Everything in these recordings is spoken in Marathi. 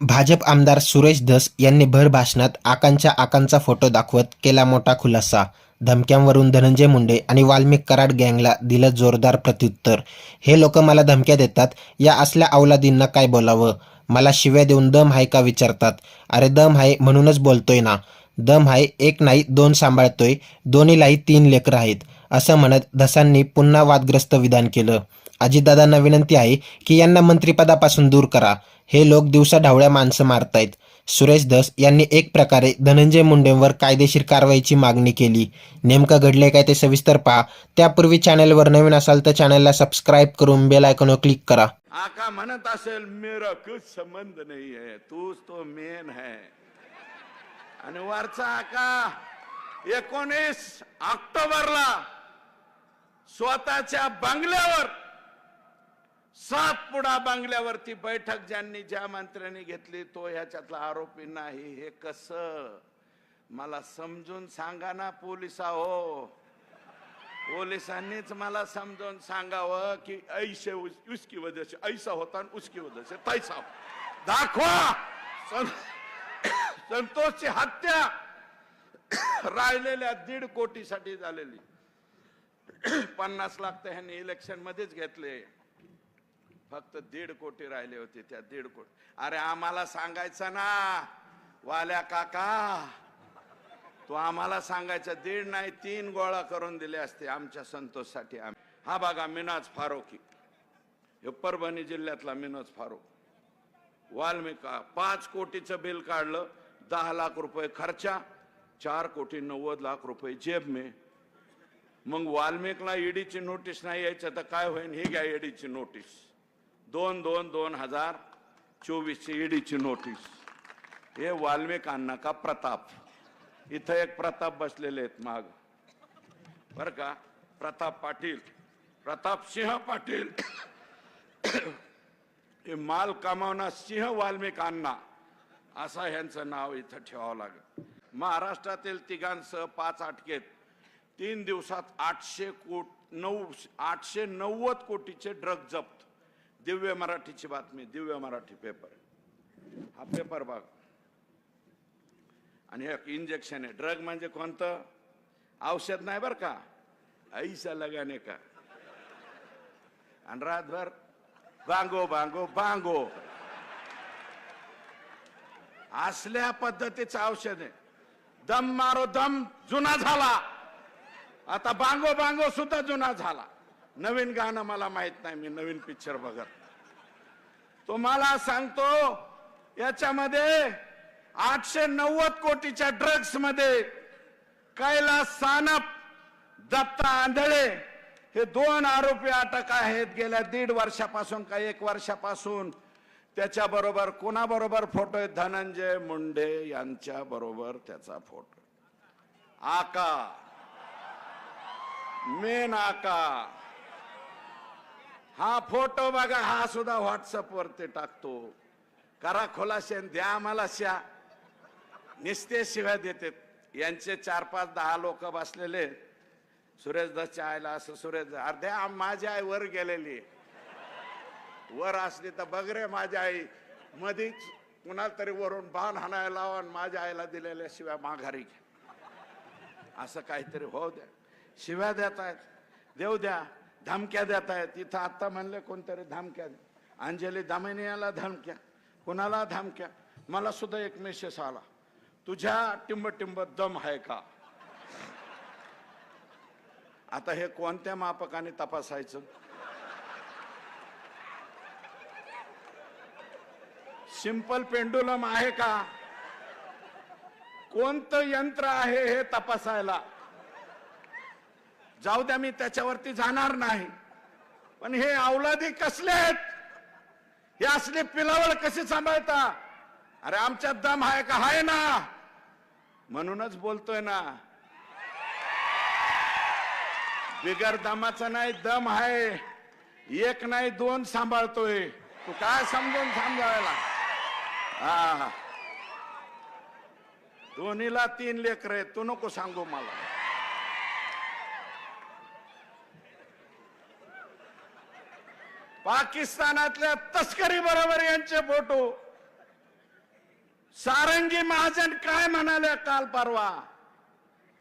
भाजप आमदार सुरेश धस यांनी भर भाषणात आकांच्या आकांचा फोटो दाखवत केला मोठा खुलासा. धमक्यांवरून धनंजय मुंडे आणि वाल्मिक कराड गँगला दिलं जोरदार प्रत्युत्तर. हे लोक मला धमक्या देतात या असल्या अवलादींना काय बोलावं? मला शिव्या देऊन दम आहे का विचारतात. अरे दम आहे म्हणूनच बोलतोय ना. दम आहे एक नाही दोन सांभाळतोय. दोन्हीलाही तीन लेकरं आहेत असं म्हणत धसांनी पुन्हा वादग्रस्त विधान केलं. अजितदादांना विनंती आहे की यांना मंत्रिपदापासून दूर करा. हे लोक दिवसा ढावळ्या माणसं मारतायत. सुरेश धस यांनी एक प्रकारे धनंजय मुंडेंवर कायदेशीर कारवाईची मागणी केली. नेमकं घडले काय ते सविस्तर पहा. त्यापूर्वी चॅनलवर नवीन असाल तर चॅनलला सबस्क्राईब करून बेल आयकॉनवर क्लिक करा. आका म्हणत असेल मेरा कुछ संबंध नाही है तूच तो मेन है. आणि वरचा आका एकोणीस ऑक्टोबरला स्वतःच्या बंगल्यावर सातपुडा बांगल्यावरती बैठक ज्यांनी ज्या मंत्र्यांनी घेतली तो ह्याच्यातला आरोपी नाही. हे कस? मला समजून सांगा ना पोलिसा हो पोलिसांनीच मला समजून सांगावं की ऐसे उसकी वजह से ऐसा होता आणि उसकी वजह से तैसा हो. दाखवा! सं- संतोषची हत्या राहिलेल्या दीड कोटीसाठी झालेली. पन्नास लाख तर ह्यांनी इलेक्शन मध्येच घेतले. फक्त दीड कोटी राहिले होते त्या दीड कोटी. अरे आम्हाला सांगायचं ना वाल्या काका. तो आम्हाला सांगायचा दीड नाही तीन गोळा करून दिले असते आमच्या संतोषसाठी आम्ही. हा बघा मिनाज फारोकी. हे परभणी जिल्ह्यातला मिनाज फारोक. वाल्मिका पाच कोटीचं बिल काढलं दहा लाख रुपये खर्चा चार कोटी नव्वद लाख रुपये जेब में. मग वाल्मिकला ईडीची नोटीस नाही यायचं तर काय होईल ही घ्या ईडीची नोटीस. दोन दोन दोन हजार चोवीसची ईडीची नोटीस. हे वाल्मिकांना का प्रताप? इथं एक प्रताप बसलेले आहेत माग. बर का? प्रताप पाटील. प्रताप सिंह पाटील. हे माल कमावणार सिंह वाल्मिकांना असं ह्यांचं नाव इथं ठेवावं लागेल. महाराष्ट्रातील तिघांसह पाच अटकेत. तीन दिवसात आठशे कोट नऊ आठशे नव्वद कोटीचे ड्रग जप्त. दिव्य मराठीची बातमी दिव्य मराठी पेपर हा पेपर बघ. आणि एक इंजेक्शन आहे. ड्रग म्हणजे कोणतं? औषध नाही बरं का? ऐसा लगाने का? आणि रातभर बांगो बांगो बांगो असल्या पद्धतीचं औषध आहे. दम मारो दम जुना झाला. आता बांगो बांगो सुद्धा जुना झाला. नवीन गाणं मला माहीत नाही मी नवीन पिक्चर बघत तो मला सांगतो याच्यामध्ये आठशे नव्वद कोटीच्या ड्रग्समध्ये कैलास सानप दत्ता आंधळे हे दोन आरोपी अटक आहेत. गेल्या दीड वर्षापासून का एक वर्षापासून त्याच्या बरोबर कोणाबरोबर फोटो आहे धनंजय मुंडे यांच्या बरोबर त्याचा फोटो आका मेन आका हा फोटो बघा हा सुद्धा व्हॉट्सअप वरती टाकतो. करा खोलाशे द्या आम्हाला श्या. निस्ते शिव्या देते. यांचे चार पाच दहा लोक बसलेले. सुरेश दसच्या आईला असं सुरेश अर्ध्या माझी आई वर गेलेली वर असली तर बघ रे माझी आई. मधीच कुणाला तरी वरून बाण हाणायला लावा आणि माझ्या आईला दिलेल्या शिव्या माघारी घ्या. असं काहीतरी हो द्या. शिव्या देत आहेत देऊ द्या. धमक्या देत आहेत. इथं आत्ता म्हणले कोणतरी धमक्या अंजली दामिनीयाला धमक्या कुणाला धमक्या? मला सुद्धा एक मेसेज आला. तुझ्या टिंबटिंब दम आहे का? आता हे कोणत्या मापकाने तपासायचं? सिंपल पेंडुलम आहे का? कोणतं यंत्र आहे हे तपासायला? जाऊ द्या मी त्याच्यावरती जाणार नाही. पण हे अवलादी कसले आहेत? हे असले पिलावळ कसे सांभाळता? अरे आमच्यात दम आहे का? आहे ना. म्हणूनच बोलतोय ना. बिगर दमाचा नाही दम आहे. एक नाही दोन सांभाळतोय. तू काय समजून सांभाळायला? हा. दोन्हीला तीन लेकर आहेत. तू नको सांगू मला. पाकिस्तानातल्या तस्करी बरोबर यांचे फोटो. सारंगी महाजन काय म्हणाल्या काल परवा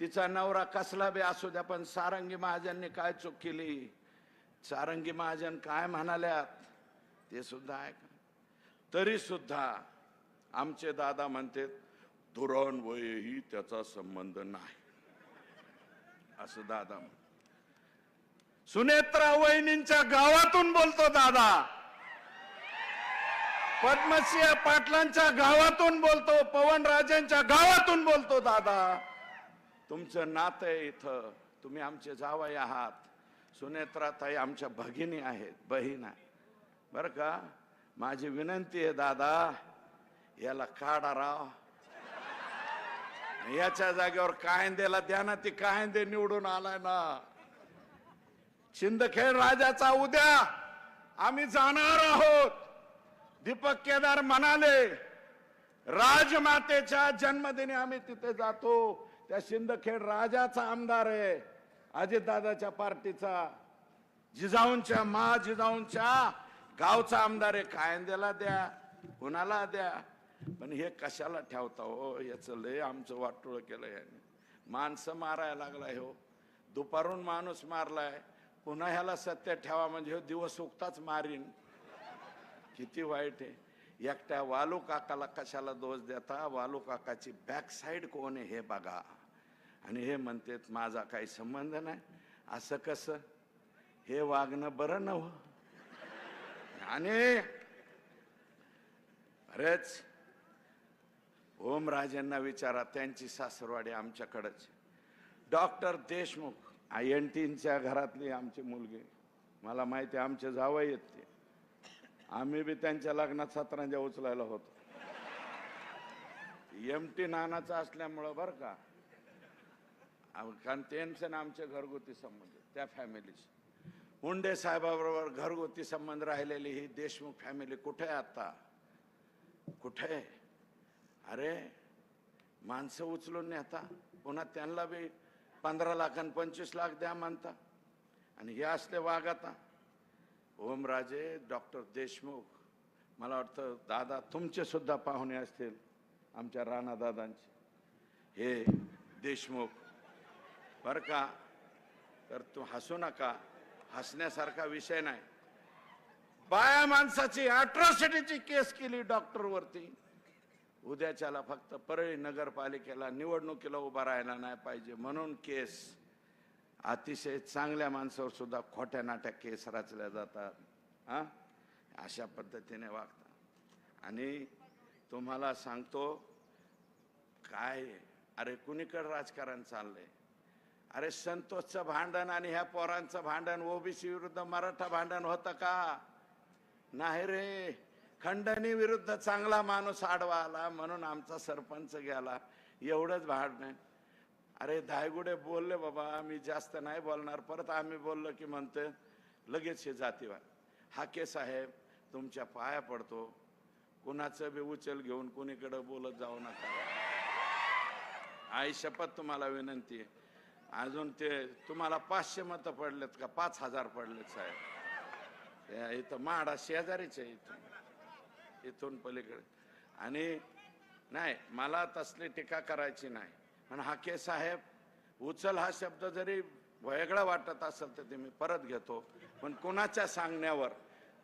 तिचा नवरा कसला बी असू द्या पण सारंगी महाजनने काय चूक केली? सारंगी महाजन काय म्हणाल्यात ते सुद्धा ऐका तरी सुद्धा आमचे दादा म्हणते धुरण वयही त्याचा संबंध नाही. असं दादा म्हण सुनेत्रा वहिनींच्या गावातून बोलतो दादा. पद्मसिंह पाटलांच्या गावातून बोलतो पवन राजेंच्या गावातून बोलतो दादा. तुमचं नातं आहे इथं. तुम्ही आमचे जावई आहात. सुनेत्रा ताई आमच्या भगिनी आहेत बहीण आहे. बरं का? माझी विनंती आहे दादा याला काढा राव. याच्या जागेवर कायंदेला द्या ना ती कायंदे निवडून आलाय ना. शिंदखेड राजाचा उद्या आम्ही जाणार आहोत. दीपक केदार म्हणाले राजमातेच्या जन्मदिनी आम्ही तिथे जातो. त्या शिंदखेड राजाचा आमदार आहे अजितदादाच्या पार्टीचा. जिजाऊंच्या मा जिजाऊंच्या गावचा आमदार आहे. कायंद्याला द्या कुणाला द्या. पण हे कशाला ठेवता हो? याचं लय आमचं वाटोळ केलं याने. माणसं मारायला लागलाय हो. दुपारून माणूस मारलाय. पुन्हा ह्याला सत्य ठेवा म्हणजे दिवस उगताच मारीन. किती वाईट आहे. एकट्या वालू काकाला कशाला दोष देता? वालू काकाची बॅक साईड कोण आहे हे बघा. आणि हे म्हणतात माझा काही संबंध नाही. असं कसं? हे वागणं बरं नव हो. आणि बरेच ओमराजेंना विचारा त्यांची सासरवाडी आमच्याकडंच डॉक्टर देशमुख आय एन टीनच्या घरातली आमची मुलगी. मला माहिती आहे, आमचे जावई आहेत ते. आम्ही बी त्यांच्या लग्नात सतरांजा उचलायला होतो. एम टी नानाचं असल्यामुळं बरं का. कारण त्यांचं ना आमचे घरगुती संबंध त्या फॅमिलीचे. मुंडे साहेबाबरोबर घरगुती संबंध राहिलेली ही देशमुख फॅमिली कुठे आहे आता? कुठे आहे? अरे माणसं उचलून नेता. पुन्हा त्यांना बी पंधरा लाख आणि पंचवीस लाख द्या म्हणता. आणि हे असले वाघ आता. ओमराजे डॉक्टर देशमुख. मला वाटतं दादा तुमचे सुद्धा पाहुणे असतील आमच्या राणा दादांचे. हे देशमुख. बर का? तर तू हसू नका. हसण्यासारखा विषय नाही. बाया माणसाची अॅट्रॉसिटीची केस केली डॉक्टरवरती उद्याच्याला फक्त परळी नगरपालिकेला निवडणुकीला उभा राहायला नाही पाहिजे म्हणून केस अतिशय चांगल्या माणसावर सुद्धा खोट्या नाट्या केस रचल्या जातात हा? अशा पद्धतीने वागतात. आणि तुम्हाला सांगतो काय अरे कुणीकडे राजकारण चाललंय? अरे संतोषचं भांडण आणि ह्या पोरांचं भांडण ओबीसी विरुद्ध मराठा भांडण होतं का? नाही रे. खंडणी विरुद्ध चांगला माणूस आडवा आला म्हणून आमचा सरपंच गेला. एवढंच भांडण अरे धायगुडे बोलले बाबा मी जास्त नाही बोलणार. परत आम्ही बोललो की म्हणते लगेच हे जातीवाद. हाके साहेब तुमच्या पाया पडतो. कुणाचं बी उचल घेऊन कुणीकडे बोलत जाऊ नका. आई शपथ तुम्हाला विनंती आहे. अजून ते तुम्हाला पाचशे मतं पडलेत का? पाच हजार पडलेत साहेब. इथं माडा शेजारीच आहे इथून इथून पलीकडे. आणि नाही मला तसली टीका करायची नाही. पण हाके साहेब उचल हा शब्द जरी वेगळा वाटत असेल तर ते मी परत घेतो. पण कोणाच्या सांगण्यावर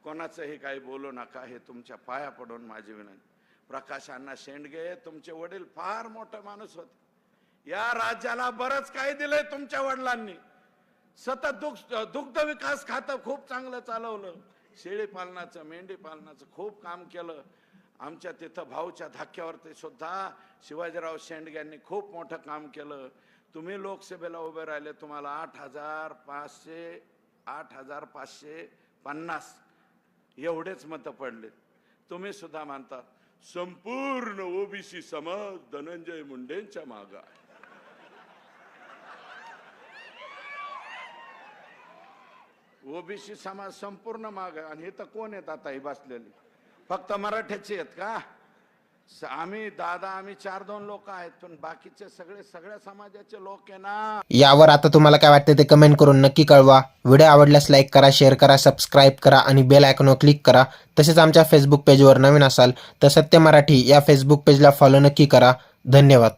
कोणाचंही काही बोलू नका हे तुमच्या पाया पडून माझी विनंती. प्रकाश अण्णा शेंडगे तुमचे वडील फार मोठा माणूस होते. या राज्याला बरंच काही दिलंय तुमच्या वडिलांनी. सतत दुग्ध दुग्ध विकास खातं खूप चांगलं चालवलं. शेळी पालनाचं मेंढी पालनाचं खूप काम केलं. आमच्या तिथं भाऊच्या धक्क्यावरती सुद्धा शिवाजीराव शेंडग्यांनी खूप मोठं काम केलं. तुम्ही लोकसभेला उभे राहिले तुम्हाला आठ हजार पाचशे आठ हजार पाचशे पन्नास एवढेच मतं पडलेत. तुम्ही सुद्धा मानता संपूर्ण ओबीसी समाज धनंजय मुंडेंच्या माग ओबीसी समाज संपूर्ण माग आणि आणि इथं कोण आहेत आता ही बसलेली? फक्त मराठ्याचे आहेत का? आम्ही दादा आम्ही चार दोन लोक आहेत पण बाकीचे सगळे सगळ्या समाजाचे लोक आहे ना. यावर आता तुम्हाला काय वाटते ते कमेंट करून नक्की कळवा. व्हिडिओ आवडल्यास लाईक करा शेअर करा सबस्क्राईब करा आणि बेल आयकॉनवर क्लिक करा. तसेच आमच्या फेसबुक पेजवर नवीन असाल तर सत्य मराठी या फेसबुक पेजला फॉलो नक्की करा. धन्यवाद.